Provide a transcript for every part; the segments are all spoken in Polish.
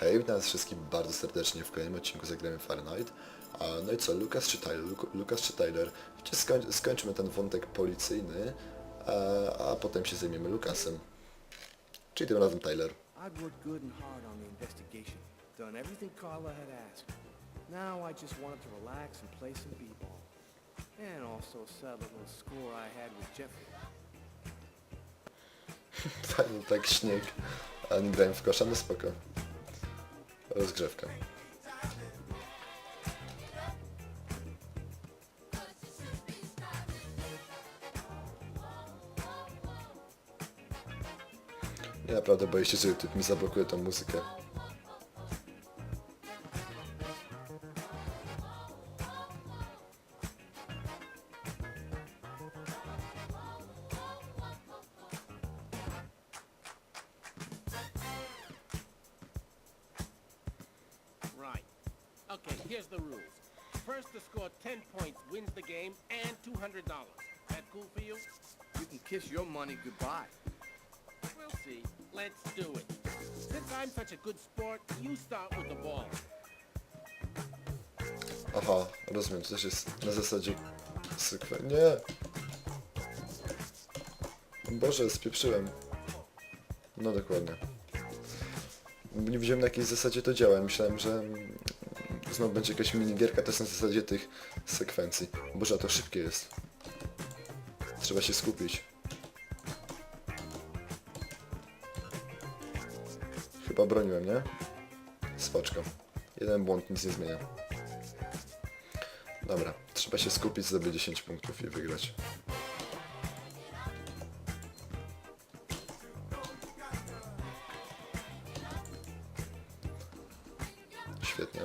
Hej, witam was wszystkich bardzo serdecznie w kolejnym odcinku Zagramy Fahrenheit. A, no i co, Lukas czy Tyler? Luk- Lukas czy Tyler? Skoń skończmy ten wątek policyjny, a, a potem się zajmiemy Lukasem. Czyli tym razem Tyler. I'd worked good and hard on the investigation, done everything Carla had asked. Now I just wanted to relax and play some b-ball. And also settle a little score I had with Jeffrey. Fajny tak śnieg, a nie grałem w kosza, no spoko. Rozgrzewka. Ja naprawdę boję się, że YouTube mi zablokuje tą muzykę. Here's the rules. First to score 10 points wins the game and $200. That cool for you? You can kiss your money goodbye. We'll see. Let's do it. Since I'm such a good sport, you start with the ball. Aha, rozumiem, to też jest na zasadzie sekwen... Nie! Boże, spieprzyłem. No dokładnie. Nie wiedziałem na jakiej zasadzie to działa. Myślałem, że znowu będzie jakaś minigierka też na zasadzie tych sekwencji. Boże, a to szybkie jest. Trzeba się skupić. Chyba broniłem, nie? Spoczko. Jeden błąd nic nie zmienia. Dobra, trzeba się skupić, zdobyć 10 punktów i wygrać. Świetnie.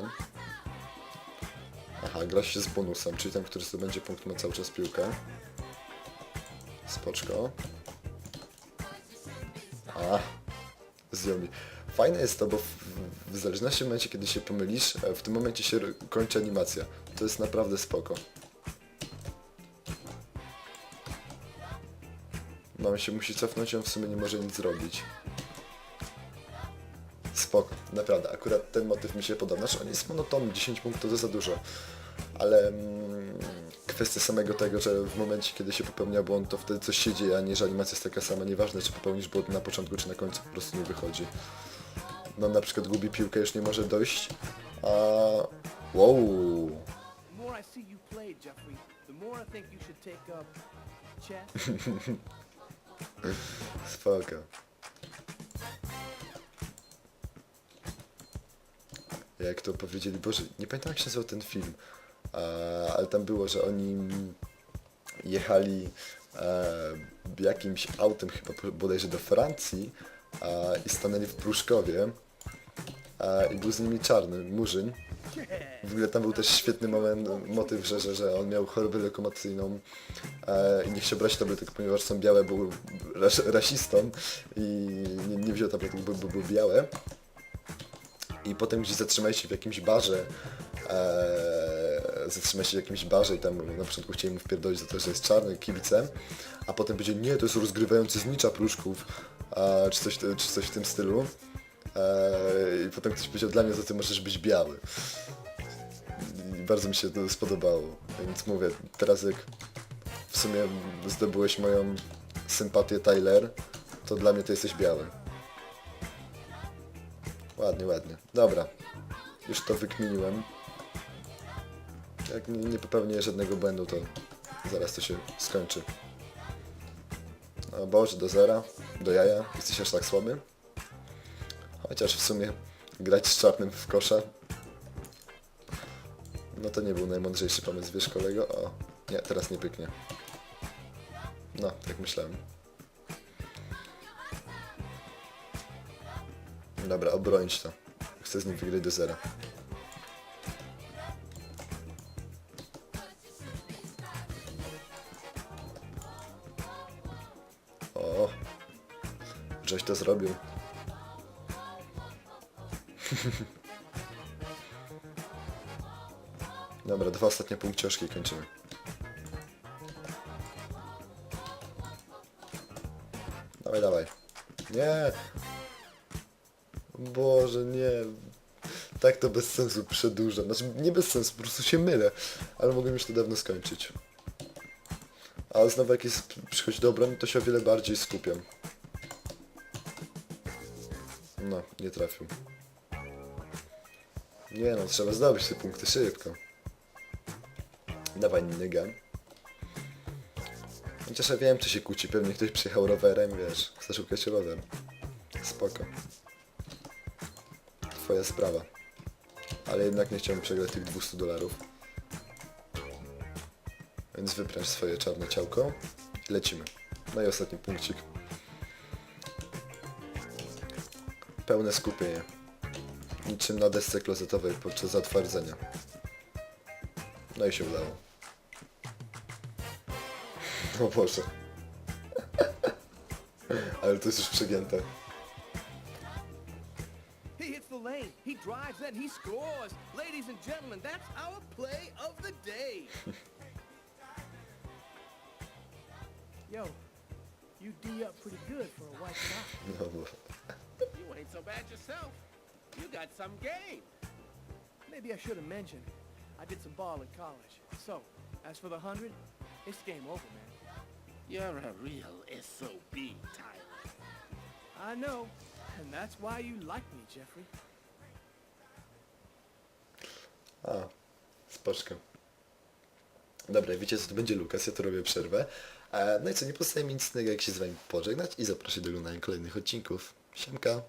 Aha, gra się z bonusem, czyli ten, który zdobędzie punkt ma cały czas piłkę. Spoczko. A, zdjął mi. Fajne jest to, bo w, w zależności od momencie, kiedy się pomylisz, e, w tym momencie się kończy animacja. To jest naprawdę spoko. Mam się musi cofnąć, on w sumie nie może nic zrobić. Spoko, naprawdę, akurat ten motyw mi się podoba. Znaczy on jest monotonny, 10 punktów to za dużo. Ale mm, kwestia samego tego, że w momencie, kiedy się popełnia błąd, to wtedy coś się dzieje, a nie, że animacja jest taka sama. Nieważne, czy popełnisz błąd na początku, czy na końcu, po prostu nie wychodzi. No na przykład gubi piłkę, już nie może dojść, a... Wow! Spoko. Jak to powiedzieli, Boże, nie pamiętam jak się nazywał ten film, ale tam było, że oni jechali e, jakimś autem chyba bodajże do Francji i stanęli w Pruszkowie i był z nimi czarny, murzyn. W ogóle tam był też świetny moment, motyw, że, że, że on miał chorobę lokomocyjną e, i nie chciał brać tabletek, ponieważ są białe, był ras, rasistą i nie, nie wziął tabletek, bo, bo były białe. I potem gdzieś zatrzymali się w jakimś barze, zatrzymali się w jakimś barze i tam na początku chcieli mu wpierdolić za to, że jest czarny kibicem, a potem powiedzieli, nie, to jest rozgrywający znicza pruszków, e, czy, coś, czy coś w tym stylu. E, I potem ktoś powiedział, dla mnie to ty możesz być biały. I bardzo mi się to spodobało. Więc mówię, teraz jak w sumie zdobyłeś moją sympatię Tyler, to dla mnie to jesteś biały. Ładnie, ładnie. Dobra. Już to wykminiłem. Jak nie, popełnię żadnego błędu, to zaraz to się skończy. O Boże, do zera, do jaja. Jesteś aż tak słaby? Chociaż w sumie grać z czarnym w kosza no to nie był najmądrzejszy pomysł, wiesz kolego? O, nie, teraz nie pyknie. No, tak myślałem. Dobra, obronić to. Chcę z nim wygrać do zera. Żeś to zrobił. Dobra, dwa ostatnie punkcioszki i kończymy. Dawaj, dawaj. Nie! Boże, nie. Tak to bez sensu przedłużam. Znaczy, nie bez sensu, po prostu się mylę. Ale mogłem już to dawno skończyć. Ale znowu jak jest, przychodzi do obrony, to się o wiele bardziej skupiam. No, nie trafił. Nie no, trzeba zdobyć te punkty szybko. Dawaj nygę. Chociaż ja wiem, czy się kłóci. Pewnie ktoś przyjechał rowerem, wiesz. Chce szukać rower. Spoko. Twoja sprawa. Ale jednak nie chciałem przegrać tych 200 dolarów. Więc wypręż swoje czarne ciałko i lecimy. No i ostatni punkcik. Pełne skupienie. Niczym na desce klozetowej podczas zatwardzenia. No i się udało. O Boże. Ale to jest już przegięte. He hits the lane, he drives, then he scores. Ladies and gentlemen, that's our play of the day. Yo, you D up pretty good for a white guy. No, bo... Ain't so bad yourself. You got some game. Maybe I should have mentioned. I did some ball in college. So, as for the hundred, it's game over, man. You're a real SOB, Tyler. I know, and that's why you like me, Jeffrey. A, spoczko. Dobra, wiecie co to będzie Lukas, ja tu robię przerwę. E, No i co, nie pozostaje mi nic innego jak się z wami pożegnać i zaprosić do oglądania kolejnych odcinków. Siemka!